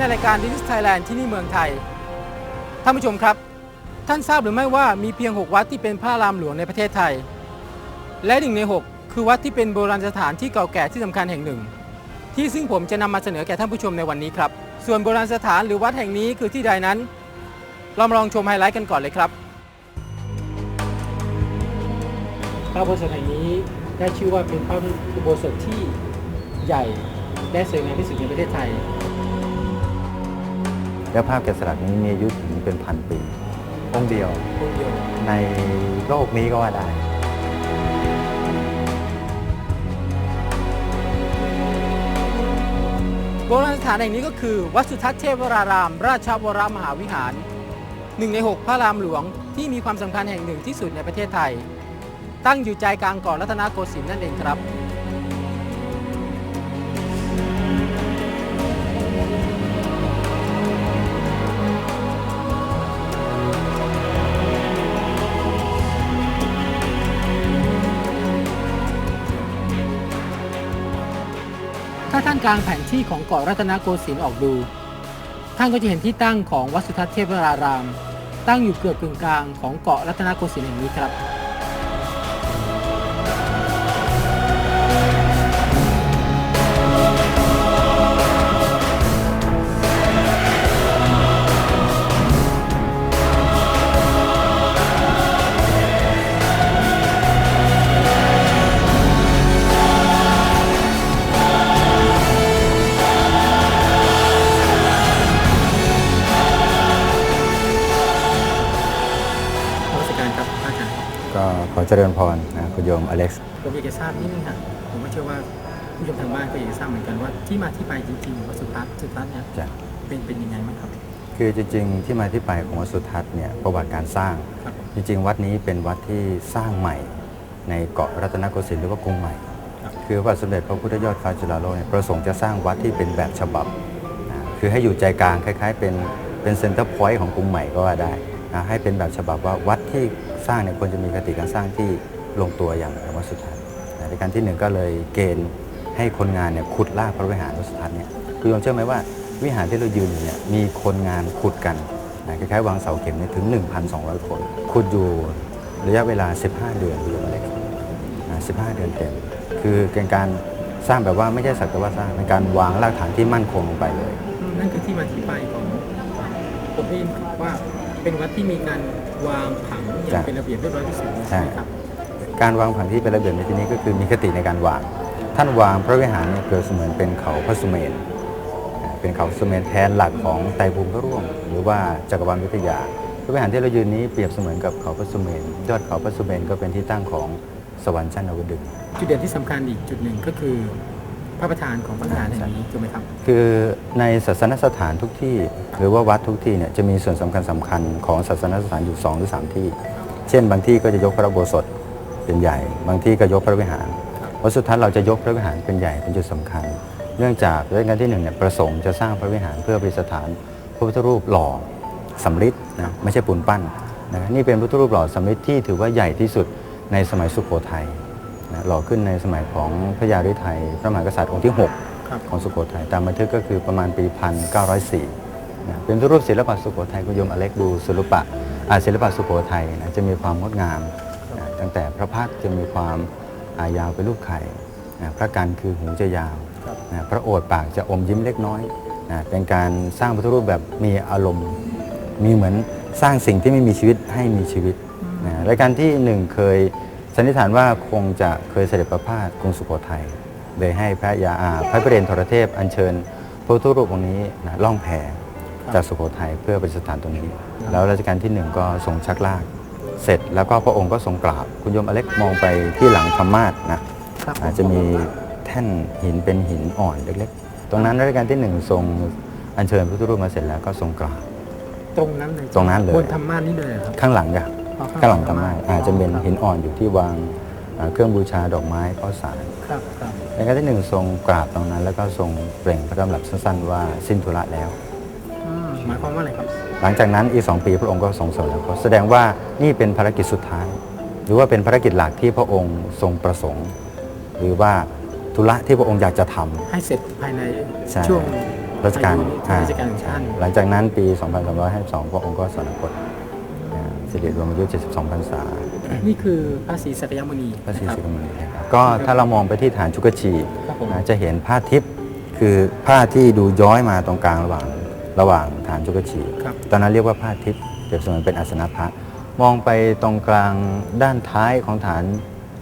ในรายการ This is Thailand ที่นี่เมืองไทย ท่านผู้ชมครับ ท่านทราบหรือไม่ว่ามีเพียง 6 วัดที่เป็นพระรามหลวงในประเทศไทย และหนึ่งใน 6 คือวัดที่เป็นโบราณสถานที่เก่าแก่ที่สำคัญแห่งหนึ่ง ที่ซึ่งผมจะนำมาเสนอแก่ท่านผู้ชมในวันนี้ครับ ส่วนโบราณสถานหรือวัดแห่งนี้คือที่ใดนั้น เรามาลองชมไฮไลท์กันก่อนเลยครับพระอุโบสถแห่งนี้ได้ชื่อว่าเป็นพระอุโบสถที่ใหญ่และสวยงามที่สุดในประเทศไทย แล้วภาพแกะสลักนี้มีอายุถึงเป็นพันปีองค์เดียวองค์เดียว ในโลกนี้ก็ว่าได้ โบราณสถานแห่งนี้ก็คือ วัดสุทัศน์เทพวราราม ราชวรมหาวิหาร หนึ่งใน 6 พระรามหลวงที่มีความสำคัญแห่งหนึ่งที่สุดในประเทศไทย ตั้งอยู่ใจกลางเกาะรัตนโกสินทร์นั่นเองครับ กลางแผนที่ของเกาะรัตนโกสินทร์ออกดู ท่านก็จะเห็นที่ตั้งของวัดสุทัศน์เทพวราราม ตั้งอยู่เกือบกึ่งกลางของเกาะรัตนโกสินทร์แห่งนี้ครับ อเจริญพรนะคุณโยมอเล็กซ์ผมอยากจะทราบนิดนึงค่ะผมไม่เชื่อว่าผู้ชมทางบ้านก็อยากจะทราบเหมือนกันว่าที่มาที่ไปจริงๆของวัดสุทัศน์สุทัศน์เนี่ยจะเป็นเป็นยังไงบ้างครับ คือจริงๆที่มาที่ไปของวัดสุทัศน์เนี่ยประวัติการสร้างครับจริง ๆ วัดนี้เป็นวัดที่สร้างใหม่ ในเกาะรัตนโกสินทร์หรือว่ากรุงใหม่ครับคือพระบาทสมเด็จพระพุทธยอดฟ้าจุฬาโลกเนี่ยประสงค์จะสร้างวัดที่เป็นแบบฉบับนะคือให้อยู่ใจกลางคล้าย ๆ เป็นเป็นเซ็นเตอร์พอยต์ของกรุงใหม่ก็ว่าได้นะให้เป็นแบบฉบับว่าวัดที่ สร้างเนี่ยควรจะมีคติการสร้างที่ลงตัวอย่างวัดสุทัศน์ในการที่หนึ่งก็เลยเกณฑ์ให้คนงานเนี่ยขุดลากพระวิหารวัดสุทัศน์เนี่ยคุณโยมเชื่อไหมว่าวิหารที่เรายืนอยู่เนี่ยมีคนงานขุดกันนะคล้ายๆวางเสาเข็มเนี่ยถึง 1,200 คน ขุดอยู่ระยะเวลา 15 เดือนคุณโยมอเล็กซ์อ่า15 เดือนเต็ม คือเป็นการสร้างแบบว่าไม่ใช่สักแต่ว่าสร้างเป็นการวางรากฐานที่มั่นคงลงไปเลย นั่นคือที่มาที่ไปของผมได้ยินว่าเป็นวัดที่มีการ วางผังอย่าจ้ะงเป็นระเบียบเรียบร้อยที่สุดใช่ใช่ไหมครับการวางผังที่เป็นระเบียบในที่นี้ก็คือมีคติในการวาง ท่านวางพระวิหารเนี่ยเปรียบเสมือนเป็นเขาพระสุเมนอ่าเป็นเขาสุเมนแทนหลักของไตรภูมิพระร่วง หรือว่าจักรวาลวิทยาพระวิหารที่เรายืนนี้เปรียบเสมือนกับเขาพระสุเมนยอดเขาพระสุเมนก็เป็นที่ตั้งของสวรรค์ชั้นอวดึงจุดเด่นที่สำคัญอีกจุดหนึ่งก็คือ พระประธานของพระวิหารแห่งนี้ถูกไหมครับ คือในศาสนสถานทุกที่ หรือว่าวัดทุกที่เนี่ยจะมีส่วนสำคัญสำคัญของศาสนสถานอยู่ 2 หรือ 3 ที่ เช่น บางที่ก็จะยกพระอุโบสถเป็นใหญ่ บางที่ก็ยกพระวิหารวัดสุทัศน์เราจะยกพระวิหารเป็นใหญ่เป็นจุดสำคัญ เนื่องจากรัชกาลที่หนึ่งเนี่ยประสงค์จะสร้างพระวิหารเพื่อประดิษฐานพระพุทธรูปหล่อสำริดนะไม่ใช่ปูนปั้นนะนี่เป็นพระพุทธรูปหล่อสำริดที่ถือว่าใหญ่ที่สุดในสมัยสุโขทัย นะหล่อขึ้นในสมัยของพระยาฤทัยพระมหากษัตริย์องค์ที่หกครับของสุโขทัยตามบันทึกก็คือประมาณปี 1904นะเป็นรูปศิลปะสุโขทัยคุณโยมอเล็กดูศิลปะอ่าศิลปะสุโขทัยนะจะมีความงดงามนะตั้งแต่พระพักตร์จะมีความอายาวเป็นรูปไข่นะพระกันคือหูจะยาวครับนะพระโอษฐ์ปากจะอมยิ้มเล็กน้อยนะเป็นการสร้างพุทธรูปแบบมีอารมณ์ มีเหมือนสร้างสิ่งที่ไม่มีชีวิตให้มีชีวิตนะรายการที่หนึ่งเคย สันนิษฐานว่าคงจะเคยเสด็จประพาสกรุงสุโขทัยเลยให้พระยาอาพระประเดนทรเทพอัญเชิญพระพุทธรูปองค์นี้นะล่องแพจากสุโขทัยเพื่อประดิษฐานตรงนี้ แล้วรัชกาลที่หนึ่งก็ทรงชักลาก เสร็จแล้วก็พระองค์ก็ทรงกราบ คุณโยมอเล็กมองไปที่หลังธรรมาสนะครับอาจจะมีแท่นหินเป็นหินอ่อนเล็กๆ ตรงนั้นรัชกาลที่หนึ่งทรงอัญเชิญพระพุทธรูปมาเสร็จแล้วก็ทรงกราบ ตรงนั้นเลยตรงนั้นเลยบนธรรมาสนี่เลยเหรอครับข้างหลังจ้ะ อ๋อข้างหลังธรรมาสอาจจะเป็นหินอ่อนอยู่ที่วางอ่าเครื่องบูชาดอกไม้ข้าวสารครับครับรัชกาลที่หนึ่งทรงกราบตรงนั้น แล้วก็ทรงเปล่งพระดำรัสสั้นๆว่าสิ้นธุระแล้วอืมหมายความว่าอะไรครับ หลังจากนั้นอีกสองปีพระองค์ก็ทรงสวรรคตแสดงว่านี่เป็นภารกิจสุดท้าย หรือว่าเป็นภารกิจหลักที่พระองค์ทรงประสงค์ หรือว่าถธุระที่พระองค์อยากจะทำให้เสร็จภายในใช่ช่วงรัชกาลอายุรัชกาลของท่านหลังจากนั้นปี2352 พระองค์ก็สวรรคต นะสิริรวมอายุ 72พรรษานี่คือพระศรีสักยมุนีพระศรีนะคสิบกมณีนะครับก็ถ้าเรามองไปที่ฐานชุกชีครับผม นะจะเห็นผ้าทิพย์คือผ้าที่ดูย้อยมาตรงกลางระหว่างระหว่างฐานชุกชี ครับ ตอนนั้นเรียกว่าผ้าทิพย์เปรียบเสมือนเป็นอาสนะพระมองไปตรงกลางด้านท้ายของฐาน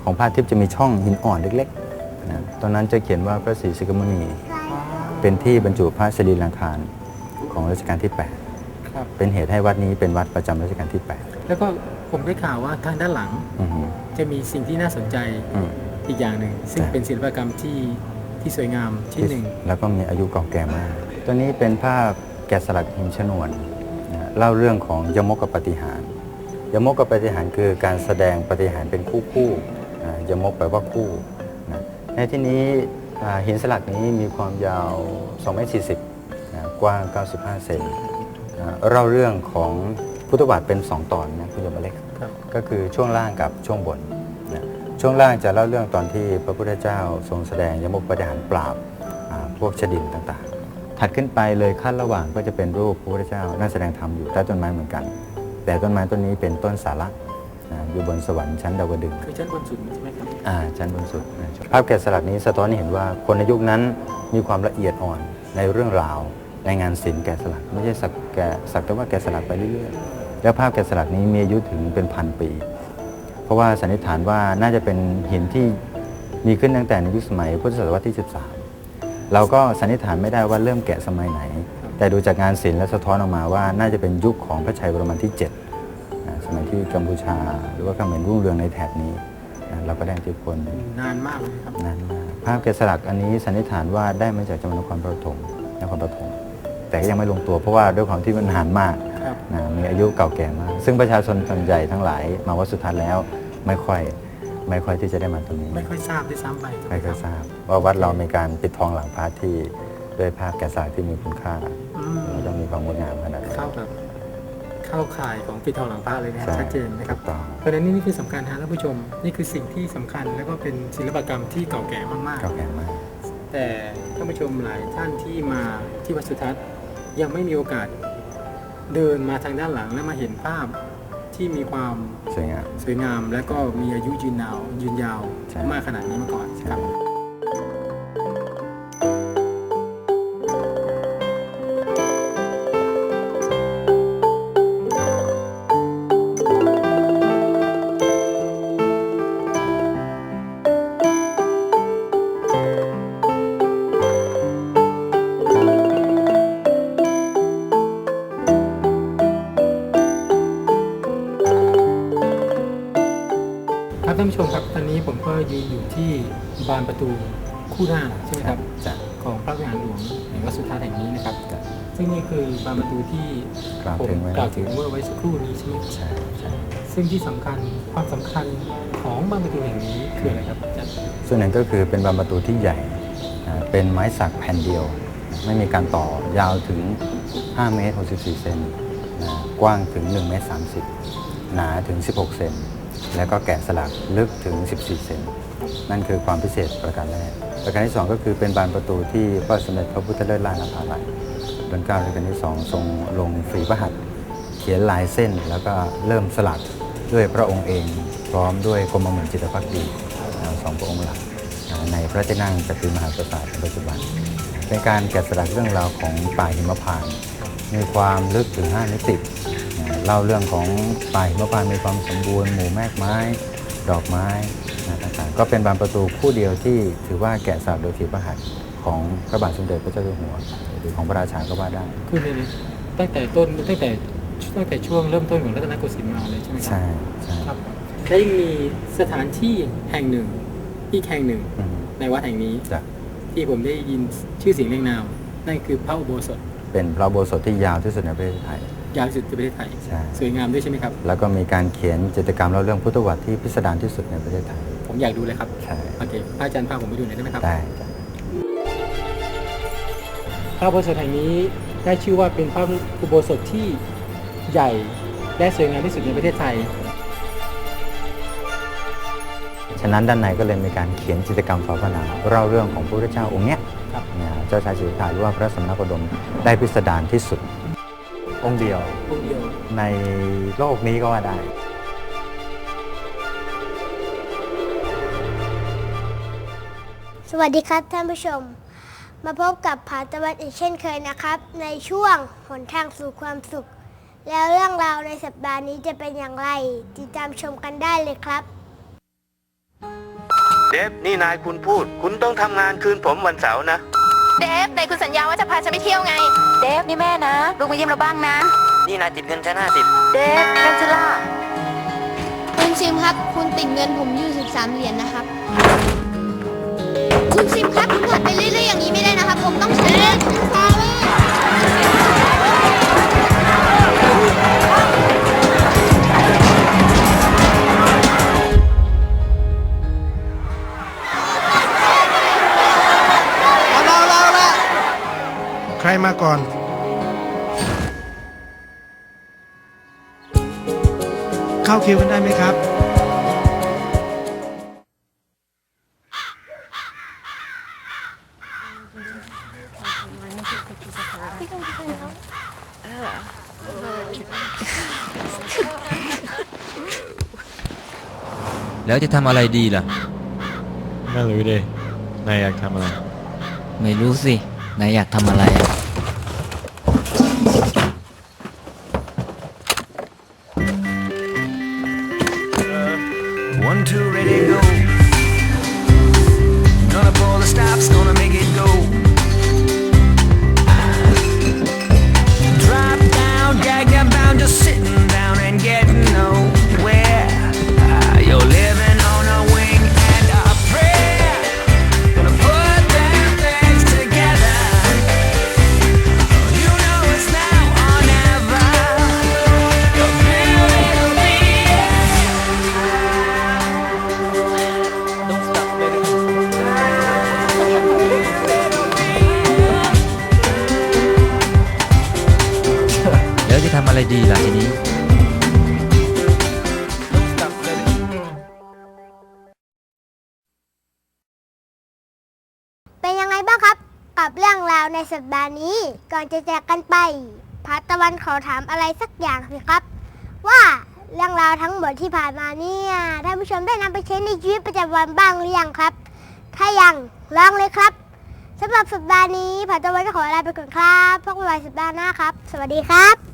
ของผ้าทิพย์จะมีช่องหินอ่อนเล็กๆนะตอนนั้นจะเขียนว่าพระศรีสิกมณีเป็นที่บรรจุพระสรีรังคารของรัชกาลที่ ครับ8 เป็นเหตุให้วัดนี้เป็นวัดประจำรัชกาลที่ แล้วก็ผมได้ข่าวว่าทางด้านหลัง8อือฮึ จะมีสิ่งที่น่าสนใจอืม อีกอย่างหนึ่ง ซึ่งใช่เป็นศิลปกรรมที่ที่สวยงามชิ้นหนึ่ง แล้วก็มีอายุเก่าแก่มาก ตัวนี้เป็นภาพแกะสลักหินชนวนนะเล่าเรื่องของยมกปฏิหารยมกปฏิหารคือการแสดงปฏิหารเป็นคู่คู่ๆนะยมกแปลว่าคู่นะในที่นี้อ่าหินสลักนี้มีความยาว2เมตร40นะกว้าง 95 เซนนะเล่าเรื่องของ พุทธบาทเป็น 2 ตอนนะคุณโยมเล็กครับก็คือช่วงล่างกับช่วงบนนะช่วงล่างจะเล่าเรื่องตอนที่พระพุทธเจ้าทรงแสดงยมกปฏิหารปราบอ่าพวกชดินต่างๆ ถัดขึ้นไปเลยขั้นระหว่างก็จะเป็นรูปพระพุทธเจ้านั่งแสดงธรรมอยู่ใต้ต้นไม้เหมือนกัน แต่ต้นไม้ต้นนี้เป็นต้นสาระนะอยู่บนสวรรค์ชั้นดาวดึงส์คือชั้นบนสุดใช่ไหมครับอ่าชั้นบนสุดนะภาพแกะสลักนี้สะท้อนให้เห็นว่าคนในยุคนั้นมีความละเอียดอ่อนในเรื่องราวในงานศิลป์แกะสลักไม่ใช่สักแกะสักแต่ว่าแกะสลักไปเรื่อยๆแล้วภาพแกะสลักนี้มีอายุถึงเป็นพันปี เพราะว่าสันนิษฐานว่าน่าจะเป็นหินที่มีขึ้นตั้งแต่ในยุคสมัยพุทธศตวรรษที่ 13 เราก็สันนิษฐานไม่ได้ว่าเริ่มแกะสมัยไหน แต่ดูจากงานศิลป์และสะท้อนออกมาว่าน่าจะเป็นยุคของพระชัยวรมันที่7นะสมัยที่กัมพูชา หรือว่าเขมรรุ่งเรืองในแถบนี้นะเราก็ได้อิทธิพลนานมากเลยครับนานมากภาพแกะสลักอันนี้สันนิษฐานว่าได้มาจากจังหวัดนครปฐมนครปฐม แต่ก็ยังไม่ลงตัว เพราะว่าด้วยความที่มันนานมากครับนะมีอายุเก่าแก่มาก ซึ่งประชาชนส่วนใหญ่ทั้งหลายมาวัดสุทัศน์แล้ว ไม่ค่อยไม่ค่อยที่จะได้มาตรงนี้ ไม่ค่อยทราบด้วยซ้ำไปถูกหไม่ค่อยบทราบว่าวัดเรามีการปิดทองหลังพระที่ด้วยภาพแกะสลักที่มีคุณค่าอืมแล้วก็มีความงดงามขนาดนั้นเข้ากับเข้าข่ายของปิดทองหลังพระเลยนะใช่ชัดเจนนะครับถูกต้องเพราะฉะนั้นนี่คือสำคัญฮะท่านผู้ชม นี่คือสิ่งที่สำคัญแล้วก็เป็นศิลปกรรมที่เก่าแก่มากเก่าแก่มากๆแต่ท่านผู้ชมหลายท่านที่มาที่วัดสุทัศน์ ยังไม่มีโอกาสเดินมาทางด้านหลังและมาเห็นภาพที่มีความสวยงามสวยงามและก็มีอายุยืนยาวยืนยาวใช่มากขนาดนี้มาก่อนใช่ครับ ครับท่านผู้ชมครับตอนนี้ผมก็ยืนอยู่ที่บานประตูคู่หน้าใช่ไหมครับจ้ะของพระวิหารหลวงแห่งวัดสุทัศน์แห่งนี้นะครับจ้ะซึ่งนี่คือบานประตูที่กล่าวผมถึงไว้ กล่าวถึงเมื่อไว้สักครู่นี้ใช่ไหมครับใช่ใช่ซึ่งที่สำคัญความสำคัญของบานประตูแห่งนี้คืออะไรครับอาจารย์ส่วนหนึ่งก็คือเป็นบานประตูที่ใหญ่อ่าเป็นไม้สักแผ่นเดียว ไม่มีการต่อยาวถึง 5 เมตร 64 เซนนะกว้างถึง 1 เมตร 30 หนาถึง 16 เซน แล้วก็แกะสลักลึกถึง 14 เซนนั่นคือความพิเศษประการแรก ประการที่ 2 ก็คือเป็นบานประตูที่พระสมเด็จพระพุทธเลิศล่านภาลัยรัชกาลรัชกาลที่2ทรงลงฝีพระหัตถ์เขียนลายเส้นแล้วก็เริ่มสลักด้วยพระองค์เอง พร้อมด้วยกรมหมื่นจิตภักดีสองพระองค์หลักในพระที่นั่งจักรีมหาปราสาทปัจจุบัน เป็นการแกะสลักเรื่องราวของป่าหิมพานต์มีความลึกถึง 5 มิติ เล่าเรื่องของป่าหิมพานต์มีความสมบูรณ์หมู่แมกไม้ ดอกไม้นะต่างๆก็เป็นบานประตูคู่เดียวที่ถือว่าแกะสลักโดยฝีพระหัตถ์ของพระบาทสมเด็จพระเจ้าอยู่หัว หรือของพระราชาก็ว่าได้ คือในตั้งแต่ต้นตั้งแต่ตั้งแต่ช่วงเริ่มต้นของรัตนโกสินทร์มาเลยใช่ไหมครัใช่ใช่ครับและยังมีสถานที่แห่งหนึ่งอีกแห่งหนึ่งอืมในวัดแห่งนี้จ้ะที่ผมได้ยินชื่อเสียงเรียงนามนั่นคือพระอุโบสถ เป็นพระอุโบสถที่ยาวที่สุดในประเทศไทย ยาวที่สุดในประเทศไทย ใช่สวยงามด้วยใช่ไหมครับ แล้วก็มีการเขียนจิตรกรรมเล่าเรื่องพุทธวัตรที่พิสดารที่สุดในประเทศไทย ผมอยากดูเลยครับ ใช่ โอเคพระอาจารย์พาผมไปดูหน่อยได้ไหมครับ ได้จ้ะพระอุโบสถแห่งนี้ได้ชื่อว่าเป็นพระอุโบสถที่ใหญ่และสวยงามที่สุดในประเทศไทย ฉะนั้นด้านในก็เลยมีการเขียนจิตรกรรมฝาผนังเล่าเรื่องของพระพุทธเจ้าองค์เนี้ยครับ นะเจ้าชายสิทธัตถะหรือว่าพระสมณโคดมได้พิสดารที่สุด องค์เดียวองค์เดียว ในโลกนี้ก็ว่าได้ สวัสดีครับท่านผู้ชม มาพบกับผาตะวันอีกเช่นเคยนะครับ ในช่วงหนทางสู่ความสุข แล้วเรื่องราวในสัปดาห์นี้จะเป็นอย่างไรติดตามชมกันได้เลยครับ เดฟนี่นายคุณพูด คุณต้องทำงานคืนผมวันเสาร์นะ เดฟไหนคุณสัญญาว่าจะพาฉันไปเที่ยวไง เดฟนี่แม่นะลูกมาเยี่ยมเราบ้างนะ นี่นายติดเงินฉันห้าสิบเดฟกันชล่าคุณซิมครับ คุณติดเงินผมอยู่13เหรียญนะครับ คุณซิมครับ เข้าคิวกันได้ไหมครับ แล้วจะทำอะไรดีล่ะ ไม่รู้ดินายอยากทำอะไร ไม่รู้สินายอยากทำอะไรอะ to return. บ้างครับ กับเรื่องราวในสัปดาห์นี้ ก่อนจะแจกกันไปพาตะวันขอถามอะไรสักอย่างสิครับ ว่าเรื่องราวทั้งหมดที่ผ่านมาเนี่ยท่านผู้ชมได้นำไปใช้ในชีวิตประจำวันบ้างหรือยังครับ ถ้ายังลองเลยครับสำหรับสัปดาห์นี้ผาตะวันก็ขอลาไปก่อนครับพบกันใหม่สัปดาห์หน้าครับ สวัสดีครับ